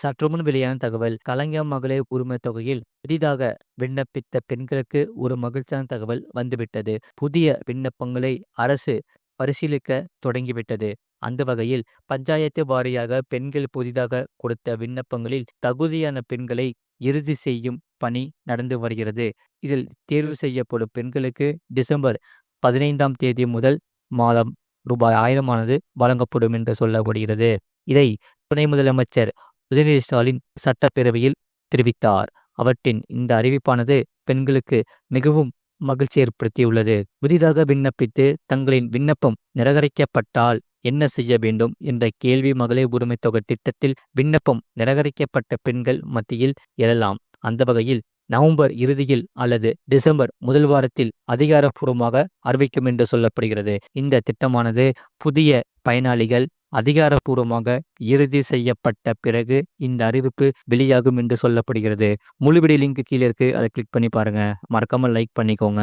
சற்றுமுன் வெளியான தகவல் கலைஞர் மகளிர் உரிமை தொகையில் புதிதாக விண்ணப்பித்த பெண்களுக்கு ஒரு மகிழ்ச்சியான தகவல் வந்துவிட்டது. புதிய விண்ணப்பங்களை அரசு பரிசீலிக்க தொடங்கிவிட்டது. அந்த வகையில் பஞ்சாயத்து வாரியாக பெண்கள் புதிதாக கொடுத்த விண்ணப்பங்களில் தகுதியான பெண்களை இறுதி செய்யும் பணி நடந்து வருகிறது. இதில் தேர்வு செய்யப்படும் பெண்களுக்கு டிசம்பர் பதினைந்தாம் தேதி முதல் மாதம் ரூபாய் ஆயிரமானது வழங்கப்படும் என்று சொல்லப்படுகிறது. இதை துணை முதலமைச்சர் உதயநிதி ஸ்டாலின் சட்டப்பேரவையில் தெரிவித்தார். அவற்றின் இந்த அறிவிப்பானது பெண்களுக்கு மிகவும் மகிழ்ச்சி ஏற்படுத்தியுள்ளது. புதிதாக விண்ணப்பித்து தங்களின் விண்ணப்பம் நிராகரிக்கப்பட்டால் என்ன செய்ய வேண்டும் என்ற கேள்வி மகளிர் உரிமை தொகை திட்டத்தில் விண்ணப்பம் நிராகரிக்கப்பட்ட பெண்கள் மத்தியில் எழலாம். அந்த வகையில் நவம்பர் இறுதியில் அல்லது டிசம்பர் முதல் வாரத்தில் அதிகாரப்பூர்வமாக அறிவிக்கும் என்று சொல்லப்படுகிறது. இந்த திட்டமானது புதிய பயனாளிகள் அதிகாரப்பூர்வமாக இறுதி செய்யப்பட்ட பிறகு இந்த அறிவிப்பு வெளியாகும் என்று சொல்லப்படுகிறது. முழுபடி லிங்க் கீழே இருக்கு. அதை கிளிக் பண்ணி பாருங்க. மறக்காம லைக் பண்ணிக்கோங்க.